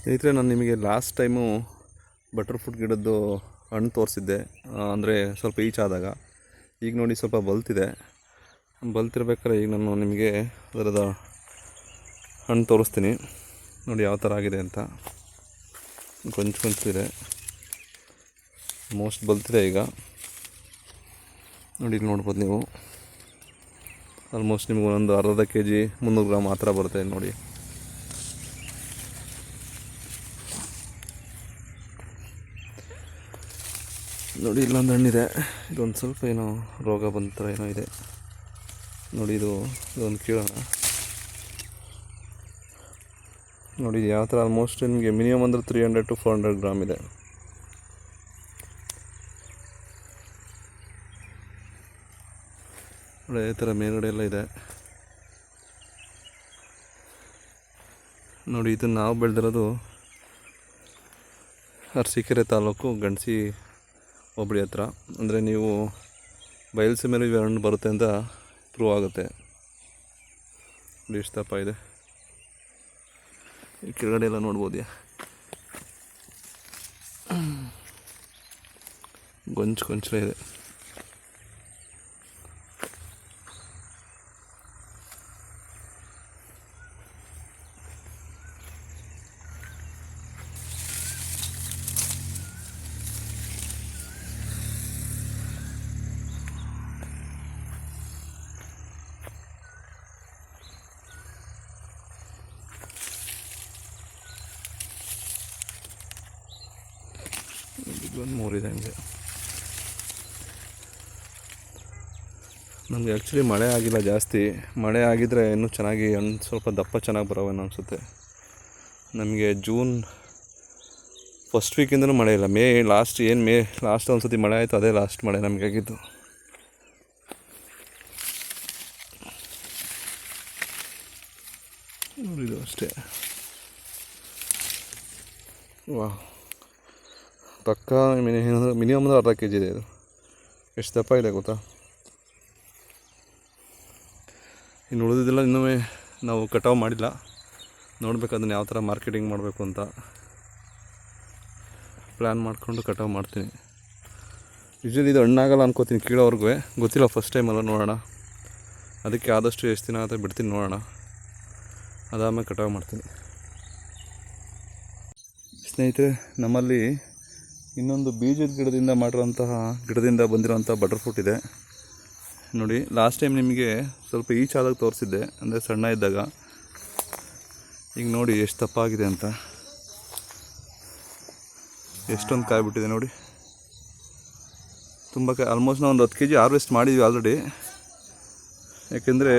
ಸ್ನೇಹಿತರೆ, ನಾನು ನಿಮಗೆ ಲಾಸ್ಟ್ ಟೈಮು ಬಟರ್ ಫ್ರೂಟ್ ಗಿಡದ್ದು ಹಣ್ಣು ತೋರಿಸಿದ್ದೆ. ಅಂದರೆ ಸ್ವಲ್ಪ ಈಚಾದಾಗ ಈಗ ನೋಡಿ ಸ್ವಲ್ಪ ಬಲ್ತಿದೆ. ಬಲ್ತಿರ್ಬೇಕಾದ್ರೆ ಈಗ ನಾನು ನಿಮಗೆ ಅದರದ ಹಣ್ಣು ತೋರಿಸ್ತೀನಿ. ನೋಡಿ ಯಾವ ಥರ ಆಗಿದೆ ಅಂತ. ಕೊಂಚ ಕೊಂಚಿದೆ ಮೋಸ್ಟ್ ಬಲ್ತಿದೆ ಈಗ. ನೋಡಿ, ಇಲ್ಲಿ ನೋಡ್ಬೋದು ನೀವು. ಆಲ್ಮೋಸ್ಟ್ ನಿಮಗೆ ಒಂದೊಂದು ಅರ್ಧ ಕೆ ಜಿ ಮುನ್ನೂರು ಗ್ರಾಮ್ ಆ ಥರ ಬರುತ್ತೆ, ನೋಡಿ. ನೋಡಿ, ಇಲ್ಲೊಂದು ಹಣ್ಣಿದೆ. ಇದೊಂದು ಸ್ವಲ್ಪ ಏನೋ ರೋಗ ಬಂದ ಥರ ಏನೋ ಇದೆ. ನೋಡಿ, ಇದು, ಇದೊಂದು ಕೀಳೋಣ. ನೋಡಿ, ಇದು ಯಾವ ಥರ ಆಲ್ಮೋಸ್ಟ್ ನಿಮಗೆ ಮಿನಿಮಮ್ ಅಂದರೆ three hundred to four hundred gram ಇದೆ. ನೋಡಿ, ಈ ಥರ ಮೇಲ್ಗಡೆ ಎಲ್ಲ ಇದೆ. ನೋಡಿ ಇದು ನಾವು ಬೆಳೆದಿರೋದು ಅರಸೀಕೆರೆ ತಾಲೂಕು ಗಣಸಿ ಹೋಬಳಿ ಹತ್ರ. ಅಂದರೆ ನೀವು ಬಯಲುಸೀಮೆಯಲ್ಲಿ ಹಣ್ಣು ಬರುತ್ತೆ ಅಂತ ಪ್ರೂವ್ ಆಗುತ್ತೆ. ನೋಡಿ ಎಷ್ಟು ಇದೆ. ಈ ಕೆಳಗಡೆ ಎಲ್ಲ ನೋಡ್ಬೋದ್ಯಾ? ಗೊಂಚು ಗೊಂಚಲ ಇದೆ. ಇದೊಂದು ಮೂರಿದೆ ಹಂಗೆ. ನಮಗೆ ಆ್ಯಕ್ಚುಲಿ ಮಳೆ ಆಗಿಲ್ಲ ಜಾಸ್ತಿ. ಮಳೆ ಆಗಿದ್ದರೆ ಇನ್ನೂ ಚೆನ್ನಾಗಿ ಹಣ್ಣು ಸ್ವಲ್ಪ ದಪ್ಪ ಚೆನ್ನಾಗಿ ಬರೋವೇನೋ ಅನಿಸುತ್ತೆ ನಮಗೆ ಜೂನ್ ಫಸ್ಟ್ ವೀಕಿಂದನೂ ಮಳೆ ಇಲ್ಲ. ಮೇ ಲಾಸ್ಟ್ ಏನು ಮೇ ಲಾಸ್ಟ್ ಒಂದು ಸತಿ ಮಳೆ ಆಯಿತು, ಅದೇ ಲಾಸ್ಟ್ ಮಳೆ ನಮಗೆ ಆಗಿದ್ದು. ಅಷ್ಟೇ. ವಾ ಪಕ್ಕ ಮಿನಿಮಮ್ ಅಂದ್ರೆ ಅರ್ಧ ಕೆ ಜಿ ಇದೆ ಇದು. ಎಷ್ಟು ದಪ್ಪ ಇದೆ ಗೊತ್ತಾ? ಇನ್ನು ಉಳಿದಿದ್ದೆಲ್ಲ ಇನ್ನೊಮ್ಮೆ ನಾವು ಕಟಾವು ಮಾಡಿಲ್ಲ. ನೋಡ್ಬೇಕು ಅದನ್ನು ಯಾವ ಥರ ಮಾರ್ಕೆಟಿಂಗ್ ಮಾಡಬೇಕು ಅಂತ. ಪ್ಲ್ಯಾನ್ ಮಾಡಿಕೊಂಡು ಕಟಾವು ಮಾಡ್ತೀನಿ. ಯೂಶ್ವಲಿ ಇದು ಹಣ್ಣಾಗಲ್ಲ ಅನ್ಕೋತೀನಿ ಕೀಳೋವರೆಗೂ ಗೊತ್ತಿಲ್ಲ ಫಸ್ಟ್ ಟೈಮ್ ಅಲ್ಲ ನೋಡೋಣ. ಅದಕ್ಕೆ ಆದಷ್ಟು ಎಷ್ಟು ದಿನ ಆಗುತ್ತೆ ಬಿಡ್ತೀನಿ ನೋಡೋಣ. ಅದಾದಮೇಲೆ ಕಟಾವು ಮಾಡ್ತೀನಿ. ಸ್ನೇಹಿತರೆ, ನಮ್ಮಲ್ಲಿ ಇನ್ನೊಂದು ಬೀಜದ ಗಿಡದಿಂದ ಮಾಡಿರೋಂತಹ ಗಿಡದಿಂದ ಬಂದಿರೋಂಥ ಬಟರ್ ಫ್ರೂಟ್ ಇದೆ. ನೋಡಿ ಲಾಸ್ಟ್ ಟೈಮ್ ನಿಮಗೆ ಸ್ವಲ್ಪ ಈಚಾದಾಗ ತೋರಿಸಿದ್ದೆ, ಅಂದರೆ ಸಣ್ಣ ಇದ್ದಾಗ. ಈಗ ನೋಡಿ ಎಷ್ಟು ತಪ್ಪಾಗಿದೆ ಅಂತ. ಎಷ್ಟೊಂದು ಕಾಯಿ ಬಿಟ್ಟಿದೆ ನೋಡಿ. ತುಂಬ ಕಾಯಿ ಆಲ್ಮೋಸ್ಟ್ ನಾವು ಒಂದು ಹತ್ತು ಕೆ ಜಿ ಹಾರ್ವೆಸ್ಟ್ ಮಾಡಿದ್ವಿ ಆಲ್ರೆಡಿ ಯಾಕೆಂದರೆ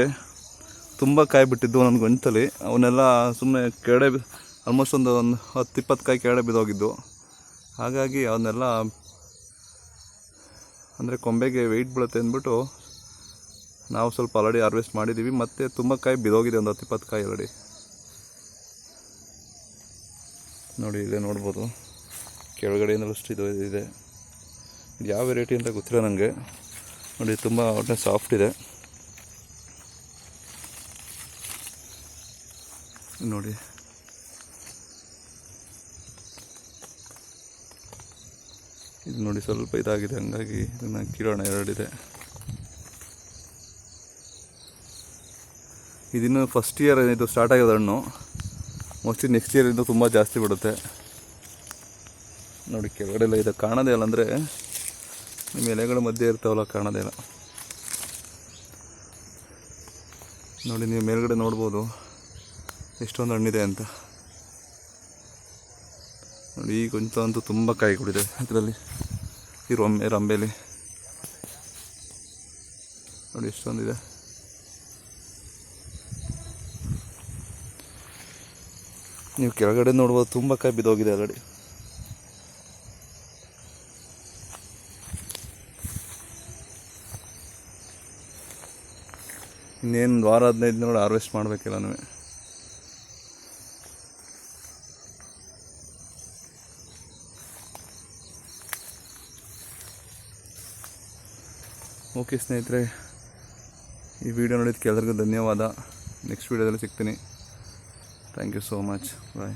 ತುಂಬ ಕಾಯಿ ಬಿಟ್ಟಿದ್ದು ಒಂದೊಂದು ಗಂಟಲಿ ಅವನ್ನೆಲ್ಲ ಸುಮ್ಮನೆ ಕೆಡೆ ಆಲ್ಮೋಸ್ಟ್ ಒಂದು ಒಂದು ಹತ್ತು ಇಪ್ಪತ್ತು ಕಾಯಿ ಕೆಡೆ ಬಿದ್ದೋಗಿದ್ದು. ಹಾಗಾಗಿ ಅವನ್ನೆಲ್ಲ ಅಂದರೆ ಕೊಂಬೆಗೆ ವೆಯ್ಟ್ ಬೀಳುತ್ತೆ ಅಂದ್ಬಿಟ್ಟು ನಾವು ಸ್ವಲ್ಪ ಆಲ್ರೆಡಿ ಹಾರ್ವೆಸ್ಟ್ ಮಾಡಿದ್ದೀವಿ ಮತ್ತು ತುಂಬ ಕಾಯಿ ಬಿದ್ದೋಗಿದೆ ಒಂದು ಹತ್ತು ಇಪ್ಪತ್ತು ಕಾಯಿ ಆಲ್ರೆಡಿ ನೋಡಿ, ಇಲ್ಲೇ ನೋಡ್ಬೋದು. ಕೆಳಗಡೆಯಿಂದಲೂ ಅಷ್ಟು ಇದೆ ಇದು. ಯಾವ ವೆರೈಟಿ ಅಂತ ಗೊತ್ತಿಲ್ಲ ನನಗೆ ನೋಡಿ, ತುಂಬ ಒಟ್ಟೆ ಸಾಫ್ಟ್ ಇದೆ. ನೋಡಿ ಇದು ನೋಡಿ ಸ್ವಲ್ಪ ಇದಾಗಿದೆ, ಹಂಗಾಗಿ ಇದನ್ನು ಕಿರೋಣ ಎರಡಿದೆ. ಇದಿನ್ನು ಫಸ್ಟ್ ಇಯರ್ ಇದು ಸ್ಟಾರ್ಟ್ ಆಗಿದೆ ಹಣ್ಣು. ಮೋಸ್ಟ್ಲಿ ನೆಕ್ಸ್ಟ್ ಇಯರ್ ಇದು ತುಂಬ ಜಾಸ್ತಿ ಬಿಡುತ್ತೆ. ನೋಡಿ ಕೆಳಗಡೆ ಇದು ಇದೆ ಕಾಣೋದೇ ಇಲ್ಲ ಅಂದರೆ ನಿಮ್ಮ ಎಲೆಗಳ ಮಧ್ಯೆ ಇರ್ತಾವಲ್ಲ, ಕಾಣೋದೇ ಇಲ್ಲ. ನೋಡಿ, ನೀವು ಮೇಲ್ಗಡೆ ನೋಡ್ಬೋದು ಎಷ್ಟೊಂದು ಹಣ್ಣಿದೆ ಅಂತ. ನೋಡಿ, ಈಗ ಕೊಂಚ ಅಂತೂ ತುಂಬ ಕಾಯಿ ಕೊಡಿದೆ ಇದರಲ್ಲಿ ಈ ರೊಂಬೆ ರಂಬೆಲಿ ನೋಡಿ, ಎಷ್ಟೊಂದಿದೆ. ನೀವು ಕೆಳಗಡೆ ನೋಡ್ಬೋದು, ತುಂಬ ಕಾಯಿ ಬಿದ್ದೋಗಿದೆ ಆಲ್ರೆಡಿ. ಇನ್ನೇನು ವಾರ, ಹದಿನೈದು ನೋಡಿ ಹಾರ್ವೆಸ್ಟ್ ಮಾಡಬೇಕಿಲ್ಲ ನೀವು. ಓಕೆ ಸ್ನೇಹಿತರೆ, ಈ ವಿಡಿಯೋ ನೋಡಿದ್ದಕ್ಕೆ ಎಲ್ಲರಿಗೂ ಧನ್ಯವಾದ. ನೆಕ್ಸ್ಟ್ ವೀಡಿಯೋದಲ್ಲಿ ಸಿಗ್ತೀನಿ. Thank you so much bye